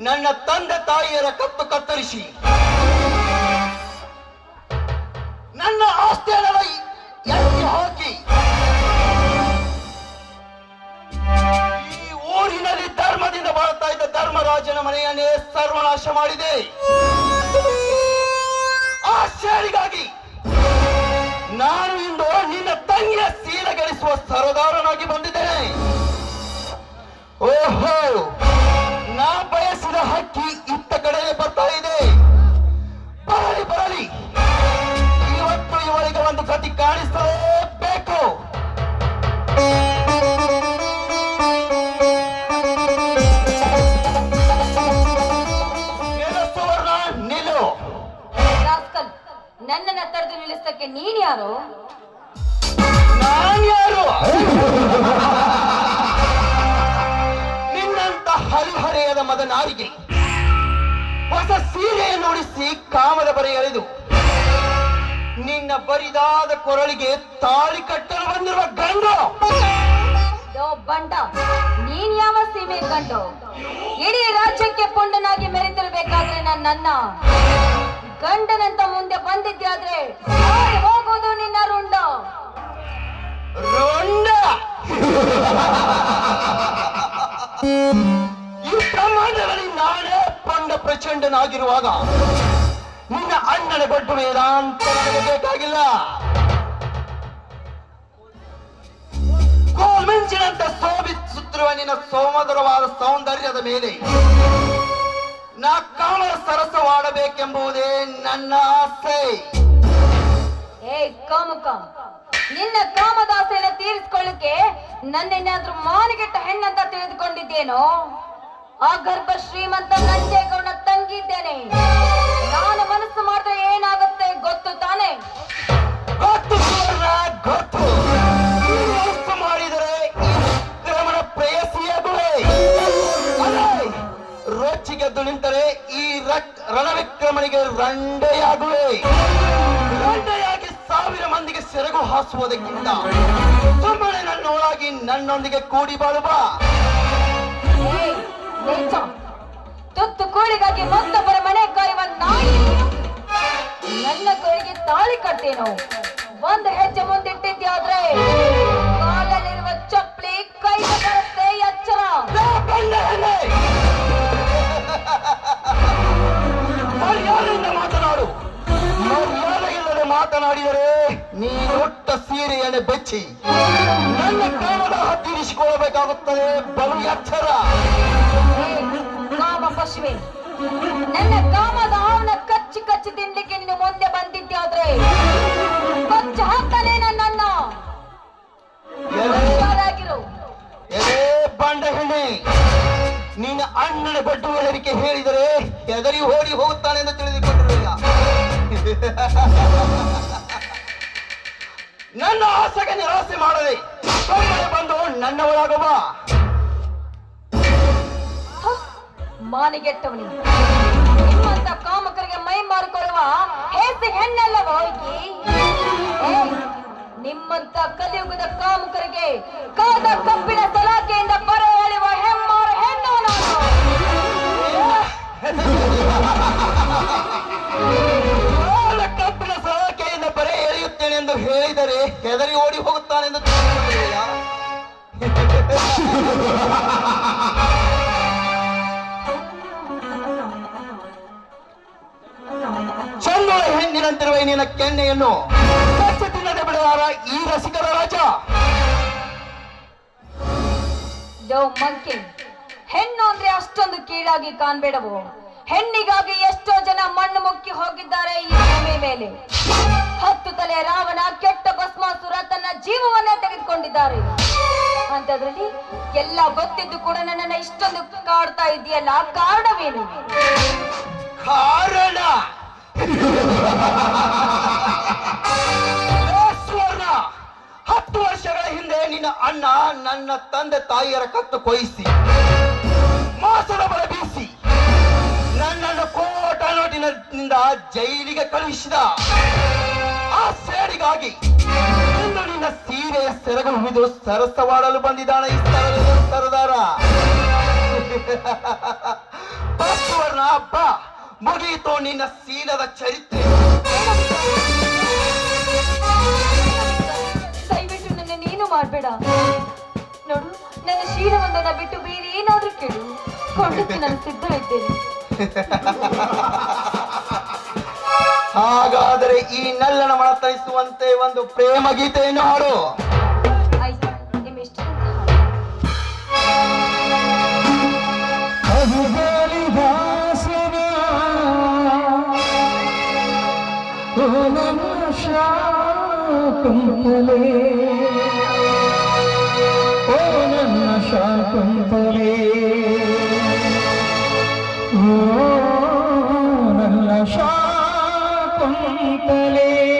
ನನ್ನ ತಂದೆ ತಾಯಿಯರ ಕತ್ತು ಕತ್ತರಿಸಿ. ನನ್ನ ಆಸ್ತಿಯನ್ನೆಲ್ಲ ಎತ್ತಿ ಹಾಕಿ. ಈ ಊರಿನಲ್ಲಿ ಧರ್ಮದಿಂದ ಬಾಳ್ತಾ ಇದ್ದ ಧರ್ಮರಾಜನ ಮನೆಯನ್ನೇ ಸರ್ವನಾಶ ಮಾಡಿದೆ. ಆ ಶೇರಿಗಾಗಿ ನಾನು ಇಂದು ನಿನ್ನ ತಂಗಿಯ ಸೀಲಗಳಿಸುವ ಸರದಾರನಾಗಿ ಬಂದಿದ್ದೇನೆ. ಓಹೋ! ನನ್ನನ್ನ ತಡೆದು ನಿಲ್ಲಿಸಕ್ಕೆ ನೀನ್ ಯಾರು? ನಾನ್ ಯಾರು? ನಿನ್ನಂತ ಹರಿಹರೆಯದ ಮದನಾರಿಗೆ ಹೊಸ ಸೀರೆಯನ್ನು ಉಡಿಸಿ ಕಾಮದ ಬರೆ ಎಳೆದು ನಿನ್ನ ಬರಿದಾದ ಕೊರಳಿಗೆ ತಾಳಿ ಕಟ್ಟಲು ಬಂದಿರುವ ಗಂಡು! ಬಂಡ ನೀನ್ ಯಾವ ಸೀಮೆ ಕಂಡು ಇಡೀ ರಾಜ್ಯಕ್ಕೆ ಪುಂಡನಾಗಿ ಮೆರೆತಿರ್ಬೇಕಾದ್ರೆ ನನ್ನನ್ನ ಗಂಡನಂತ ಮುಂದೆ ಬಂದಿದ್ಯಾದ್ರೆ ಹಾರಿ ಹೋಗೋದು ನಿನ್ನ ರುಂಡ. ರುಂಡ? ಈ ಪ್ರಮಾಣದಲ್ಲಿ ನಾನೇ ಪಂಡ ಪ್ರಚಂಡನಾಗಿರುವಾಗ ನಿನ್ನ ಅಣ್ಣನ ಗೊಡ್ಡು ವೇದಾಂತ ನನಗೆ ಬೇಕಾಗಿಲ್ಲ ಕೋಲ್ಮಿಂಚಿನಂತೆ ಸೋಭಿಸುತ್ತಿರುವ ನಿನ್ನ ಸೋಮಧುರವಾದ ಸೌಂದರ್ಯದ ಮೇಲೆ ನಾ ಸರಸವಾಡಬೇಕೆಂಬುದೇ ನನ್ನ ಆಸೆ. ಏ ಕಾಮುಕ ನಿನ್ನ ಕಾಮದಾಸೆಯನ್ನು ತೀರಿಸ್ಕೊಳ್ಳಿಕ್ಕೆ ನನ್ನೇನಾದ್ರೂ ಮಾನಗೆಟ್ಟ ಹೆಣ್ಣಂತ ತಿಳಿದುಕೊಂಡಿದ್ದೇನೋ? ಆ ಗರ್ಭ ಶ್ರೀಮಂತ ನಂಜೇಗೌಡ ತಂಗಿದ್ದೇನೆ. ನಾನು ಮನಸ್ಸು ಮಾಡಿದ್ರೆ ಏನಾಗುತ್ತೆ ಗೊತ್ತು ತಾನೆ? ಸೆರಗು ಹಾಸುವುದಕ್ಕಿಂತ ಸುಮ್ಮನೆ ನನ್ನೊಳಗಿ ನನ್ನೊಂದಿಗೆ ಕೂಡಿ ಬಾಳುವ. ತುತ್ತು ಕೂಳಿಗಾಗಿ ಮತ್ತೊಬ್ಬರ ಮನೆ ಕಾಯುವ ನಾಯಿ ನೀನು. ನನ್ನ ಕೈಗೆ ತಾಳಿ ಕಟ್ಟೇನು ಒಂದು ಹೆಜ್ಜೆ ಮುಂದಿಟ್ಟಿದ್ಯಾದ್ರೆ ಕಾಲಲ್ಲಿರುವ ಚಪ್ಪಲಿ ಕೈ ಬರುತ್ತೆ ಎಚ್ಚರ ಮಾತನಾಡು ಮರ್ಯಾದೆ ಇಲ್ಲದೆ ಮಾತನಾಡಿದರೆ ನೀನೊಟ್ಟ ಸೀರೆಯನ್ನು ಬೆಚ್ಚಿ ನನ್ನ ಕಾಮದ ಹತ್ತಿರಿಸಿಕೊಳ್ಳಬೇಕಾಗುತ್ತದೆ ಬಲು ಎಚ್ಚರ ಏಯ್, ಕಾಮ ಪಶುವೆ ನನ್ನ ಕಾಮದ ಅವನ ಕಚ್ಚಿ ಕಚ್ಚಿ ತಿನ್ಲಿಕ್ಕೆ ನೀನು ಮುಂದೆ ಬಂದಿದ್ದಾದ್ರೆ ಕಚ್ಚಿ ಹಾಕ್ತಾನೆ ನನ್ನನ್ನ. ಎಲೆ ಬಂಡ ಹೆಣ್ಣೆ ನಿನ್ನ ಅಣ್ಣನ ಬಡ್ಡು ಹೆರಿಕೆ ಹೇಳಿದರೆ ಎದರಿ ಓಡಿ ಹೋಗುತ್ತಾನೆ ಎಂದು ತಿಳಿದುಕೊಂಡಿರಲಿಲ್ಲ ನನ್ನ ಆಸೆಗೆ ನಿರಾಸೆ ಮಾಡಲಿ ಬಂದು ನನ್ನ ಮಾನಿಗೆಟ್ಟವನಿ. ನಿಮ್ಮಂತ ಕಾಮಕರಿಗೆ ಮೈ ಮಾರಿಕೊಳ್ಳುವ ಹೇಸಿ ಹೆಣ್ಣೆಲ್ಲ ಹೋಗಿ ನಿಮ್ಮಂತ ಕಲಿಯುಗದ ಕಾಮಕರಿಗೆ ಕಾದ ಕಬ್ಬಿನ ಸಲಾಕೆಯಿಂದ ಪರ ಎಳೆಯುವ ಹೆಮ್ಮಾರ ಎಂದು ಹೇಳಿದರೆ ಹೆದರಿ ಓಡಿ ಹೋಗುತ್ತಾನೆ ಎಂದು ಚಂದೋಳ ಹೆಣ್ಣಿನಂತಿರುವ ನಿನ್ನ ಕೆನ್ನೆಯನ್ನು ತಿನ್ನದೆ ಬಿಡಲಾರ ಈ ರಸಿಕರ ರಾಜ. ಹೆಣ್ಣು ಅಂದ್ರೆ ಅಷ್ಟೊಂದು ಕೀಳಾಗಿ ಕಾಣ್ಬೇಡವು? ಹೆಣ್ಣಿಗಾಗಿ ಎಷ್ಟೋ ಜನ ಮಣ್ಣು ಮುಕ್ಕಿ ಹೋಗಿದ್ದಾರೆ ಈ ಭೂಮಿ ಮೇಲೆ. ಹತ್ತು ತಲೆ ರಾವಣ ಕೆಟ್ಟ ಭಸ್ಮಾಸುರ ತನ್ನ ಜೀವವನ್ನೇ ತೆಗೆದುಕೊಂಡಿದ್ದಾರೆ. ಅಂತದ್ರಲ್ಲಿ ಎಲ್ಲ ಗೊತ್ತಿದ್ದು ಕೂಡ ನನ್ನನ್ನ ಇಷ್ಟೊಂದು ಕಾಡ್ತಾ ಇದೆಯಲ್ಲ ಕಾರಣವೇನು? ಕಾರಣ! ಹತ್ತು ವರ್ಷಗಳ ಹಿಂದೆ ನಿನ್ನ ಅಣ್ಣ ನನ್ನ ತಂದೆ ತಾಯಿಯರ ಕತ್ತು ಕೊಯಿಸಿ, ಮಾಸದ ಬಲ ಬೀಸಿ, ನನ್ನನ್ನು ಕೋಟ ನೋಟಿನಿಂದ ಜೈಲಿಗೆ ಕಳುಹಿಸಿದ. ಆ ಸೇಡಿಗಾಗಿ ಇನ್ನು ನಿನ್ನ ಸೀರೆಯ ಸೆರಗು ಹಿಡಿದು ಸರಸವಾಡಲು ಬಂದಿದ್ದಾನೆ ಈ ಸ್ಥಳದ ಸರದಾರ. ಸುವರ್ಣ ಹಬ್ಬ ಮುಗಿಯಿತು ನಿನ್ನ ಸೀಲದ ಚರಿತ್ರೆ. ದಯವಿಟ್ಟು ನನ್ನ ನೀನು ಮಾಡಬೇಡ. ನೋಡು ನನ್ನ ಶೀಲವೊಂದನ್ನ ಬಿಟ್ಟು ಬೇರೆ ಏನಾದ್ರೂ ಕೇಳು. ಕೊಂಡಕ್ಕೆ ನಾನು ಸಿದ್ಧ ಇದ್ದೇನೆ. ಹಾಗಾದರೆ ಈ ನಲ್ಲನ ಮನತನಿಸುವಂತೆ ಒಂದು ಪ್ರೇಮ ಗೀತೆಯನ್ನು ಹಾಡು. ಅಭಿಗಾಲಿದಾಸನ ಓ ನನ್ನ ಶಾಕುಂತಲೆ ಶಾಕುಂತಲೆ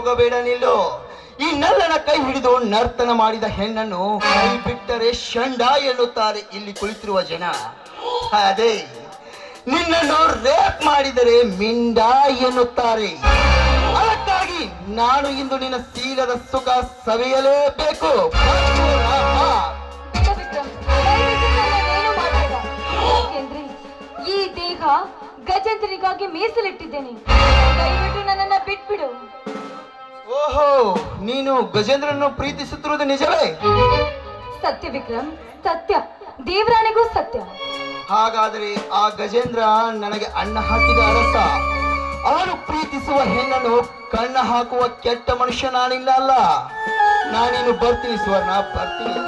ಹೋಗಬೇಡ ನಿಲ್ಲು. ಈ ನಲ್ಲನ ಕೈ ಹಿಡಿದು ನರ್ತನ ಮಾಡಿದ ಹೆಣ್ಣನ್ನು ಕೈ ಬಿಟ್ಟರೆ ಷಂಡ ಎನ್ನುತ್ತಾರೆ ಇಲ್ಲಿ ಕುಳಿತಿರುವ ಜನ. ಅದೇ, ನಿನ್ನನ್ನು ರೇಪ್ ಮಾಡಿದರೆ ಮಿಂಡ ಎನ್ನುತ್ತಾರೆ. ಅದಕ್ಕಾಗಿ ನಾನು ಇಂದು ನಿನ್ನ ಸೀಲದ ಸುಖ ಸವಿಯಲೇಬೇಕು. ನೀನು ಗಜೇಂದ್ರನ್ನು ಪ್ರೀತಿಸುತ್ತಿರುವುದು ನಿಜವೇ? ಸತ್ಯ ವಿಕ್ರಮ್ ಸತ್ಯ. ದೇವರಾಣಿಗೂ ಸತ್ಯ. ಹಾಗಾದರೆ ಆ ಗಜೇಂದ್ರ ನನಗೆ ಅಣ್ಣ ಹಾಕಿದ ಅರಸ. ಅವನು ಪ್ರೀತಿಸುವ ಹೆಣ್ಣನ್ನು ಕಣ್ಣ ಹಾಕುವ ಕೆಟ್ಟ ಮನುಷ್ಯ ನಾನಿಲ್ಲ ಅಲ್ಲ. ನಾನೇನು ಬರ್ತೀನಿ ಸುವರ್ಣ ಬರ್ತೀನಿ.